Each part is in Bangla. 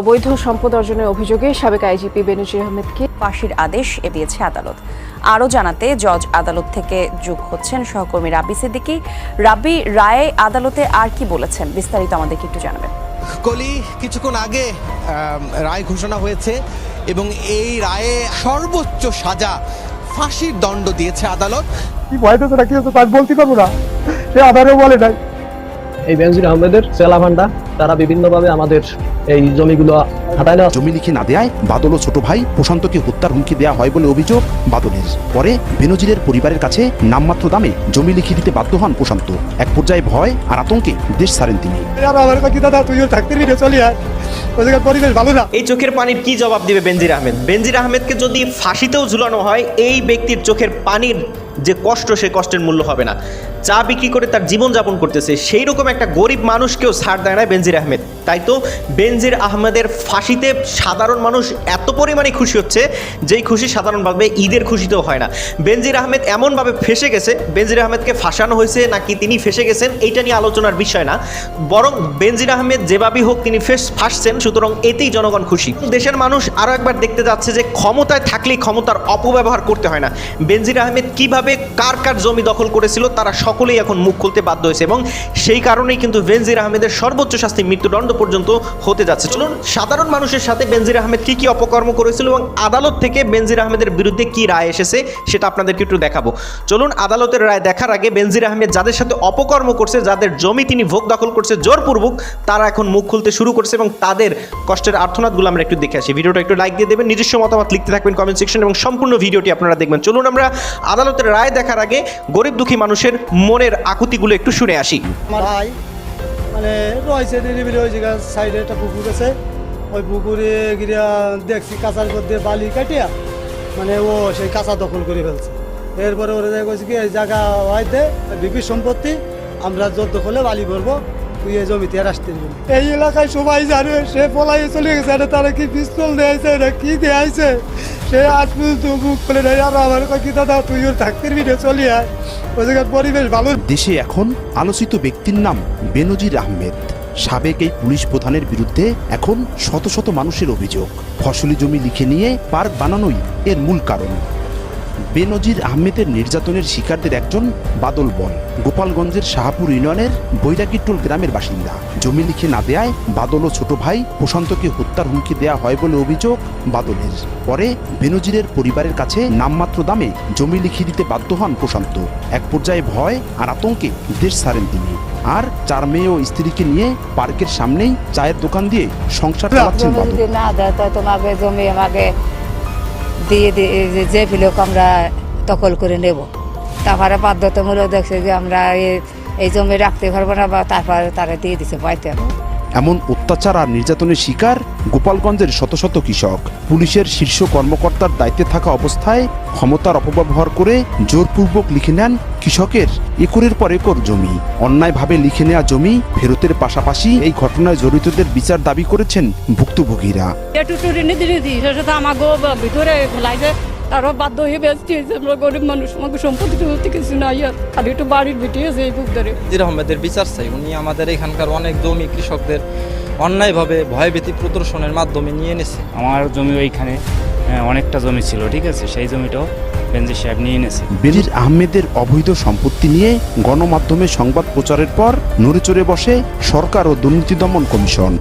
অবৈধ সম্পদ অর্জনের অভিযোগে সাবেক আইজিপি বেনজির আহমেদকে ফাঁসির আদেশ এ দিয়েছে আদালত। আরও জানাতে জজ আদালত থেকে যোগ হচ্ছেন সহকর্মী রাব্বি সিদ্দিকী। রাব্বি রায়ে আদালতে আর কি বলেছেন? বিস্তারিত আমাদেরকে একটু জানাবেন। কলি কিছুক্ষণ আগে রায় ঘোষণা হয়েছে এবং এই রায়ে সর্বোচ্চ সাজা ফাঁসির দণ্ড দিয়েছে আদালত। কি ভয় না কি হতো তার বলতে পারব না। সে আধারেও বলে নাই। এই বেনজির আহমেদের সেলাভান্ডা তারা বিভিন্নভাবে আমাদের এই জমিগুলো হাতায় নেওয়া জমি লিখে না দেয়ায় বাদল ও ছোট ভাই প্রশান্তকে হত্যার হুমকি দেওয়া হয় বলে অভিযোগ বাদলের। পরে বেনজিরের পরিবারের কাছে নামমাত্র দামে জমি লিখে দিতে বাধ্য হন প্রশান্ত। এক পর্যায়ে ভয় আর আতঙ্কে দেশ ছাড়েন তিনি। কি দাদা? তুইও থাকতে রে চলি আর। ওই জায়গার পরিবেশ ভালো না। এই চোখের পানির কি জবাব দিবে বেনজির আহমেদ? বেনজির আহমেদকে যদি ফাঁসিতেও ঝুলানো হয় এই ব্যক্তির চোখের পানির যে কষ্ট সে কষ্টের মূল্য হবে না। চা বিক্রি করে তার জীবনযাপন করতেছে। সেই রকম একটা গরিব মানুষকেও ছাড় দেয় না বেনজির আহমেদ তাই তো বেনজির আহমেদের ফাঁসিতে সাধারণ মানুষ এত পরিমাণে খুশি হচ্ছে, যেই খুশি সাধারণভাবে ঈদের খুশিতেও হয় না। বেনজির আহমেদ এমনভাবে ফেসে গেছে, বেনজির আহমেদকে ফাঁসানো হয়েছে নাকি তিনি ফেসে গেছেন, এইটা নিয়ে আলোচনার বিষয় না। বরং বেনজির আহমেদ যেভাবেই হোক তিনি ফেস, ফাঁসছেন, সুতরাং এতেই জনগণ খুশি। দেশের মানুষ আরও একবার দেখতে যাচ্ছে যে ক্ষমতায় থাকলেই ক্ষমতার অপব্যবহার করতে হয় না। বেনজির আহমেদ কীভাবে, কার কার জমি দখল করেছিল, তারা সকলেই এখন মুখ খুলতে বাধ্য হয়েছে এবং সেই কারণেই কিন্তু বেনজির আহমেদের সর্বোচ্চ শাস্তি মৃত্যুদণ্ড পর্যন্ত হতে যাচ্ছে। চলুন, সাধারণ মানুষের সাথে বেনজির আহমেদ কি কি অপকর্ম করেছিল এবং আদালত থেকে বেনজির আহমেদের বিরুদ্ধে কি রায় এসেছে সেটা আপনাদেরকে একটু দেখাবো। চলুন, আদালতের রায় দেখার আগে বেনজির আহমেদ যাদের সাথে অপকর্ম করছে, যাদের জমি তিনি ভোগ দখল করছে জোরপূর্বক, তারা এখন মুখ খুলতে শুরু করছে এবং তাদের কষ্টের আর্থনাদগুলো আমরা একটু দেখে আসি। ভিডিওটা একটু লাইক দিয়ে দেবেন, নিজস্ব মতামত লিখতে থাকবেন কমেন্ট সেকশন এবং সম্পূর্ণ ভিডিওটি আপনারা দেখবেন। চলুন, আমরা আদালতের রায় দেখার আগে গরিব দুঃখী মানুষের মনের আকুতিগুলো একটু শুনে আসি। ভাই মানে রয়েছে নিরিবিলি ওই জায়গার সাইডে একটা পুকুর আছে। ওই পুকুরে গিয়া দেখছি কাঁচার মধ্যে বালি কাটিয়া মানে ও সেই কাঁচা দখল করে ফেলছে। এরপরে ওরা কইছে কি, এই জায়গা দে বিপি সম্পত্তি, আমরা জোর দখলে বালি ভরবো। এই জমিতে আর আসতে এই এলাকায় সবাই জানে সে পলাই চলে গেছে এটা তারা কি পিস্তল দিয়েছে এটা কি দিয়েছে সে আজ পর্যন্ত মুখ খুলে নেই আর আমার কি দাদা তুই ওর থাকতে ভিডিও চলি আয়। ওই জায়গার পরিবেশ ভালো। দেশে এখন আলোচিত ব্যক্তির নাম বেনজির আহমেদ। সাবেক এই পুলিশ প্রধানের বিরুদ্ধে এখন শত শত মানুষের অভিযোগ। ফসলি জমি লিখে নিয়ে পার্ক বানানোই এর মূল কারণ। বেনজির আহমেদের নির্যাতনের শিকারদের একজন বাদল বল গোপালগঞ্জের শাহপুর ইউনিয়নের বৈরাগীটোল গ্রামের বাসিন্দা। জমি লিখে না দেয়ায় বাদল ও ছোট ভাই প্রশান্তকে হত্যার হুমকি দেয়া হয় বলে অভিযোগ বাদলের। পরে বেনজিরের পরিবারের কাছে নামমাত্র দামে জমি লিখে দিতে বাধ্য হন প্রশান্ত। এক পর্যায়ে ভয় আর আতঙ্কে দেশ ছাড়েন তিনি। আর চার মেয়ে ও স্ত্রীকে নিয়ে পার্কের সামনেই চায়ের দোকান দিয়ে সংসার চালাচ্ছেন বাদল। না দেয় তো তোমাকে জমি আমাকে দিয়ে দিয়ে যে- ফিলক আমরা দখল করে নেব। তারপরে বাধ্যতামূলক দেখছে যে আমরা এই- জমি রাখতে পারব না বা তারপরে তারা দিয়ে দিছে পাইতে এমন অত্যাচার আর নির্যাতনের শিকার গোপালগঞ্জের শত শত কৃষক। পুলিশের শীর্ষ কর্মকর্তার দায়িত্বে থাকা অবস্থায় ক্ষমতার অপব্যবহার করে জোরপূর্বক লিখে নেন কৃষকের একরের পর একর জমি। অন্যায়ভাবে লিখে নেওয়া জমি ফেরতের পাশাপাশি এই ঘটনায় জড়িতদের বিচার দাবি করেছেন ভুক্তভোগীরা। তারও বাধ্য হয়ে বেসছি আমরা গরিব মানুষ আমাকে সম্পত্তি টম্পত্তি কিছু নাই আর খালি একটু বাড়ির ভিটি আছে এই বুক ধরে জির আহমেদের বিচার চাই। উনি আমাদের এখানকার অনেক জমি কৃষকদের অন্যায়ভাবে ভয়ভীতি প্রদর্শনের মাধ্যমে নিয়ে এনেছে। আমার জমি ওইখানে। অনেকটা জমি ছিল ঠিক আছে? সেই জমিটাও বেনজির সাহেব নিয়ে এনেছে। বেনির আহমেদের অবৈধ সম্পত্তি নিয়ে গণমাধ্যমে সংবাদ প্রচারের পর নড়েচড়ে বসে সরকার ও দুর্নীতি দমন কমিশন।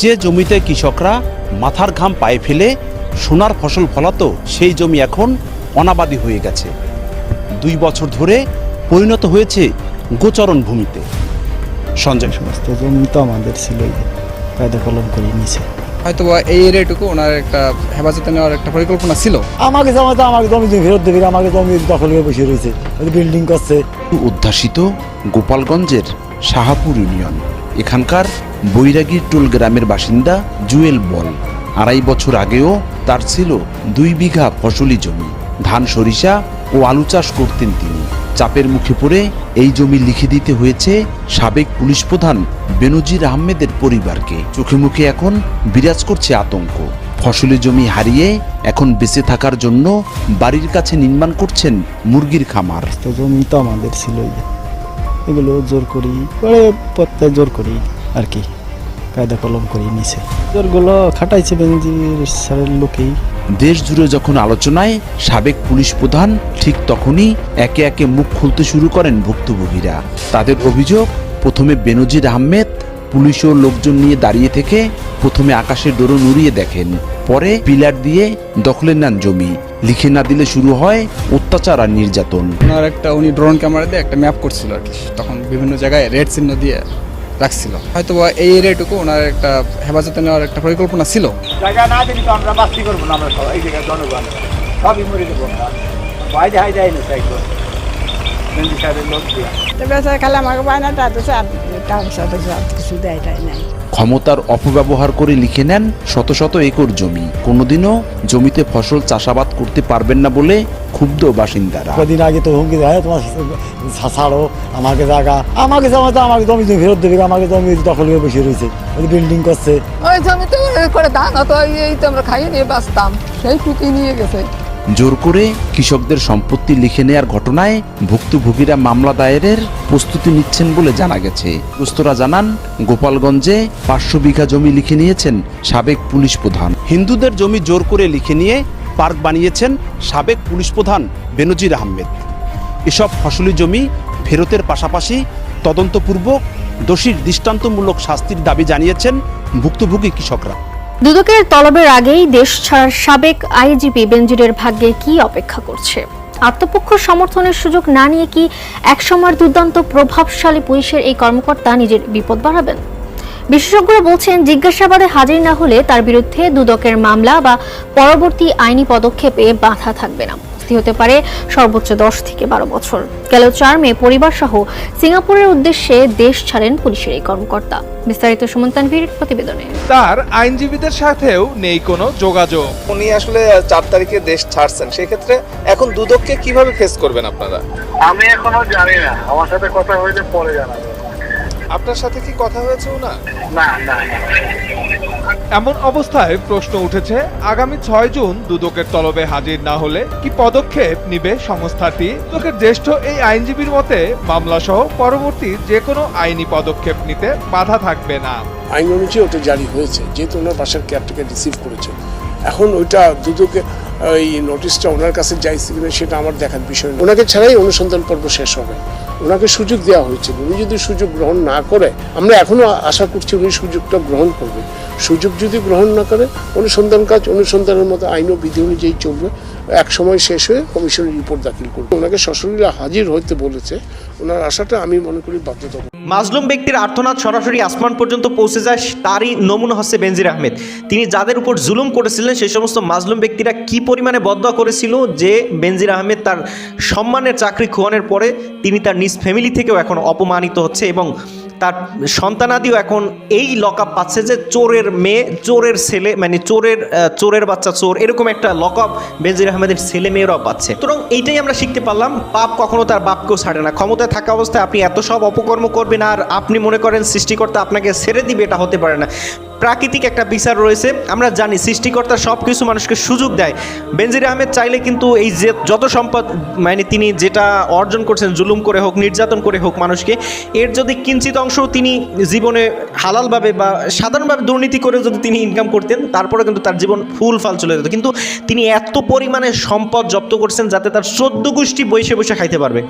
যে জমিতে কৃষকরা মাথার ঘাম পায়ে ফেলে সোনার ফসল ফলাতো সেই জমি এখন অনাবাদী হয়ে গেছে। দুই বছর ধরে পরিণত হয়েছে গোচরণ ভূমিতে। সঞ্জয়। সমস্ত জমি তো আমাদের ছিল কায়দা কলম করে নিছে হয়তো এই এরিয়াটুকু ওনার একটা হেফাজতে নেওয়ার একটা পরিকল্পনা ছিল। আমাকে জমা তো আমাকে জমি ফেরত দেবে আমাকে জমি দখল হয়ে বসে রয়েছে। বিল্ডিং করছে। উদ্ভাসিত গোপালগঞ্জের শাহাপুর ইউনিয়ন। এখানকার বৈরাগীর টোল গ্রামের বাসিন্দা জুয়েল বল। আড়াই বছর আগেও তার ছিল দুই বিঘা ফসলি জমি। ধান সরিষা ও আলু চাষ করতেন তিনি। চাপের মুখে পড়ে এই জমি লিখে দিতে হয়েছে সাবেক পুলিশ প্রধান বেনজির আহমেদের পরিবারকে। চোখে মুখে এখন বিরাজ করছে আতঙ্ক। ফসলি জমি হারিয়ে এখন বেঁচে থাকার জন্য বাড়ির কাছে নির্মাণ করছেন মুরগির খামার। জমি তো আমাদের ছিল এগুলো জোর করি প্রত্যেক জোর করি আর কি। কায়দা কলম করে নিছে জোরগুলো খাটাইছে বেঞ্জির স্যারের লোকেই। দেশ জুড়ে যখন আলোচনায় সাবেক পুলিশ প্রধান, ঠিক তখনই একে একে মুখ খুলতে শুরু করেন ভুক্তভোগীরা। তাদের অভিযোগ, প্রথমে বেনজির আহমেদ পুলিশ ও লোকজন নিয়ে দাঁড়িয়ে থেকে প্রথমে আকাশের দরুন উড়িয়ে দেখেন, পরে পিলার দিয়ে দখলে নেন জমি। লিখে না দিলে শুরু হয় অত্যাচার আর নির্যাতন। ওনার একটা, উনি ড্রোন ক্যামেরা দিয়ে একটা ম্যাপ করছিল আর কি। তখন বিভিন্ন জায়গায় রেড চিহ্ন দিয়ে রাখছিল। হয়তো এই এরিয়াটুকু ওনার একটা হেফাজতে নেওয়ার একটা পরিকল্পনা ছিল। জায়গা না দিলে তো আমরা বাস্তি করব না আমরা সবাই জায়গায় জনগণ। সবই মরে দেবো আমরা। বাইরে হাই যায় না সাইড বেঞ্জি সাহেবের লোক দিয়া বেচার খালে আমাকে বায়নাটা তো স্যার টাকা পয়সা কিছু দেয় নাই ক্ষমতার অপব্যবহার করে লিখে নেন শত শত একর জমি। কোনোদিনও জমিতে ফসল চাষাবাদ করতে পারবেন না বলে ক্ষুব্ধ বাসিন্দারা। কদিন আগে তো হুমকি দেয় তোমার ছাড়ো আমাকে জায়গা আমাকে জমা তো আমাকে জমি তুমি ফেরত দেবে আমাকে জমি দখল হয়ে বসে রয়েছে। বিল্ডিং করছে। ওই জমিতে করে ধান হতো এই তো আমরা খাইয়ে নিয়ে বাঁচতাম। সেই টুকি নিয়ে গেছে। জোর করে কৃষকদের সম্পত্তি লিখে নেয়ার ঘটনায় ভুক্তভোগীরা মামলা দায়েরের প্রস্তুতি নিচ্ছেন বলে জানা গেছে। দুস্তরা জানান, গোপালগঞ্জে পাঁচশো বিঘা জমি লিখে নিয়েছেন সাবেক পুলিশ প্রধান। হিন্দুদের জমি জোর করে লিখে নিয়ে পার্ক বানিয়েছেন সাবেক পুলিশ প্রধান বেনজির আহমেদ। এসব ফসলি জমি ফেরতের পাশাপাশি তদন্তপূর্বক দোষীর দৃষ্টান্তমূলক শাস্তির দাবি জানিয়েছেন ভুক্তভোগী কৃষকরা। দুদকের তলবের আগেই দেশ ছাড়ার সাবেক আইজিপি বেনজিরের ভাগ্যে কি অপেক্ষা করছে? আত্মপক্ষ সমর্থনের সুযোগ না নিয়ে কি একসময়ের দুর্দান্ত প্রভাবশালী পুলিশের এই কর্মকর্তা নিজের বিপদ বাড়াবেন? বিশেষজ্ঞরা বলছেন, জিজ্ঞাসাবাদে হাজির না হলে তার বিরুদ্ধে দুদকের মামলা বা পরবর্তী আইনি পদক্ষেপে বাধা থাকবে না। শাস্তি হতে পারে সর্বোচ্চ দশ থেকে বারো বছর। গেল চার মে পরিবার সহ সিঙ্গাপুরের উদ্দেশ্যে দেশ ছাড়েন পুলিশের এই কর্মকর্তা। বিস্তারিত সুমন তানভীর প্রতিবেদনে। তার আইনজীবীদের সাথেও নেই কোনো যোগাযোগ। উনি আসলে চার তারিখে দেশ ছাড়ছেন। সেক্ষেত্রে এখন দুদককে কীভাবে ফেস করবেন আপনারা? আমি এখনও জানি না। আমার সাথে কথা হয়েছে পরে জানাব। আপনার সাথে কি কথা হয়েছে না না না। এমন অবস্থায় প্রশ্ন উঠেছে আগামী ছয় জুন দুদকের তলবে হাজির না হলে কি পদক্ষেপ নিবে সংস্থাটি? দুদকের জ্যেষ্ঠ এই আইনজীবীর মতে মামলা সহ পরবর্তী যে কোনো আইনি পদক্ষেপ নিতে বাধা থাকবে না। আইন অনুযায়ী ওটা জারি হয়েছে যেহেতু ওনার বাসার ক্যাবটাকে রিসিভ করেছে। এখন ওইটা দুদকে এই নোটিশটা ওনার কাছে যাইছে কিনা সেটা আমার দেখার বিষয় ওনাকে ছাড়াই অনুসন্ধান পর্ব শেষ হবে। ওনাকে সুযোগ দেওয়া হয়েছিল উনি যদি সুযোগ গ্রহণ না করে, আমরা এখনও আশা করছি উনি সুযোগটা গ্রহণ করবে। সুযোগ যদি গ্রহণ না করে, অনুসন্ধান কাজ, অনুসন্ধানের মতো আইন ও বিধি অনুযায়ী চলবে। এক সময় শেষ হয়ে কমিশনে রিপোর্ট দাখিল করবে। ওনাকে সশরীরে হাজির হইতে বলেছে। ওনার আশাটা আমি মনে করি বাধ্যতামূলক। মাজলুম ব্যক্তির আর্তনাদ সরাসরি আসমান পর্যন্ত পৌঁছে যায় তারই নমুনা হচ্ছে বেনজির আহমেদ। তিনি যাদের উপর জুলুম করেছিলেন, সেই সমস্ত মাজলুম ব্যক্তিরা কি পরিমাণে বদয়া করেছিল যে বেনজির আহমেদ তার সম্মানের চাকরি খোয়ানোর পরে তিনি তার নিজ ফ্যামিলি থেকেও এখন অপমানিত হচ্ছে এবং তার সন্তানাদিও এখন এই লকআপ পাচ্ছে যে চোরের মেয়ে, চোরের ছেলে মানে চোরের চোরের বাচ্চা চোর, এরকম একটা লকআপ বেনজির আহমেদের ছেলে মেয়েরাও পাচ্ছে। সুতরাং এইটাই আমরা শিখতে পারলাম, পাপ কখনো তার বাপকেও ছাড়ে না। ক্ষমতায় থাকা অবস্থায় আপনি এত সব অপকর্ম করবেন আর আপনি মনে করেন সৃষ্টিকর্তা আপনাকে ছেড়ে দিবে, এটা হতে পারে না। প্রাকৃতিক একটা বিচার রয়েছে। আমরা জানি সৃষ্টিকর্তা সব কিছু মানুষকে সুযোগ দেয়। বেনজির আহমেদ চাইলে কিন্তু এই যে যত সম্পদ মানে তিনি যেটা অর্জন করছেন, জুলুম করে হোক, নির্যাতন করে হোক মানুষকে, এর যদি কিঞ্চিত অংশ তিনি জীবনে হালালভাবে বা সাধারণভাবে দুর্নীতি করে যদি তিনি ইনকাম করতেন তারপরে কিন্তু তার জীবন ফুল ফাল চলে যেত। কিন্তু তিনি এত পরিমাণে সম্পদ জব্দ করছেন যাতে তার চোদ্দ গোষ্ঠী বসে বসে খাইতে পারবে।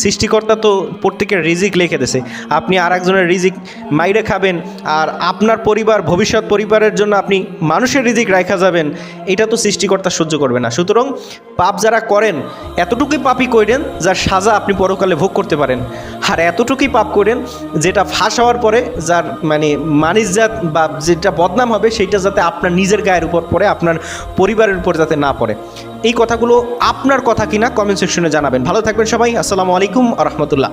সৃষ্টিকর্তা তো প্রত্যেকের রিজিক লিখে দেছে। আপনি আর একজনের রিজিক মাইরে খাবেন, আর আপনার পরিবার ভবিষ্যৎ পরিবারের জন্য আপনি মানুষের রিজিক রাখা যাবেন, এটা তো সৃষ্টিকর্তা সহ্য করবে না। সুতরাং পাপ যারা করেন, এতটুকুই পাপই করেন যার সাজা আপনি পরকালে ভোগ করতে পারেন। আর এতটুকুই পাপ করেন, যেটা ফাঁস হওয়ার পরে যার মানে মানিসজাত বা যেটা বদনাম হবে, সেইটা যাতে আপনার নিজের গায়ের উপর পড়ে, আপনার পরিবারের উপর যাতে না পড়ে। এই কথাগুলো আপনার কথা কিনা কমেন্ট সেকশনে জানাবেন। ভালো থাকবেন সবাই, আসসালামু আলাইকুম আ রহমতুল্লাহ।